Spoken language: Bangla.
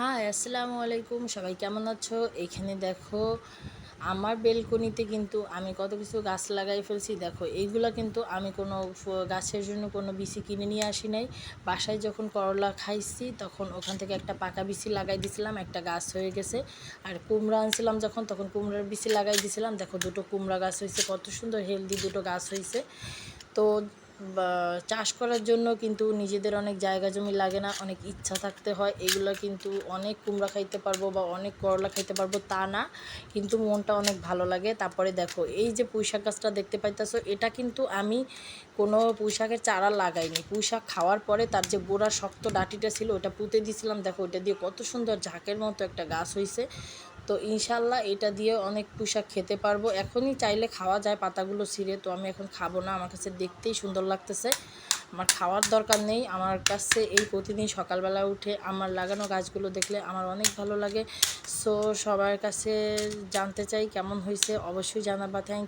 হাই, আসসালামু আলাইকুম। সবাই কেমন আছো? এখানে দেখো, আমার বেলকনিতে কিন্তু আমি কত কিছু গাছ লাগাই ফেলছি। দেখো, এইগুলা কিন্তু আমি কোনো গাছের জন্য কোনো বিচি কিনে নিয়ে আসি নাই। বাসায় যখন করলা খাইছি, তখন ওখান থেকে একটা পাকা বিচি লাগাই দিছিলাম, একটা গাছ হয়ে গেছে। আর কুমড়া আনছিলাম যখন, তখন কুমড়ার বিচি লাগাই দিছিলাম। দেখো, দুটো কুমড়া গাছ হয়েছে, কত সুন্দর হেলদি দুটো গাছ হয়েছে। তো চাষ করার জন্য কিন্তু নিজেদের অনেক জায়গা জমি লাগে না, অনেক ইচ্ছা থাকতে হয়, এগুলো কিন্তু অনেক কুমড়া খাইতে পারব বা অনেক করলা খাইতে পারব তা না, কিন্তু মনটা অনেক ভালো লাগে। তারপরে দেখো, এই যে পুঁইশাক গাছটা দেখতে পাইতেছো, এটা কিন্তু আমি কোনো পুঁইশাকের চারা লাগাইনি। পুঁইশাক খাওয়ার পরে তার যে গোড়া শক্ত ডাটিটা ছিল, ওটা পুঁতে দিয়েছিলাম দেখো, ওটা দিয়ে কত সুন্দর ঝাঁকের মতো একটা গাছ হয়েছে তো ইনশাল্লাহ এটা দিয়ে অনেক পোশাক খেতে পারব। এখনই চাইলে খাওয়া যায়, পাতাগুলো ছিঁড়ে, তো আমি এখন খাব না। আমার কাছে দেখতেই সুন্দর লাগতেছে। আমার খাওয়ার দরকার নেই। আমার কাছে এই প্রতিদিন সকালবেলা উঠে আমার লাগানো গাছগুলো দেখলে আমার অনেক ভালো লাগে। সো সবার কাছে জানতে চাই কেমন হয়েছে, অবশ্যই জানাবা। থ্যাংক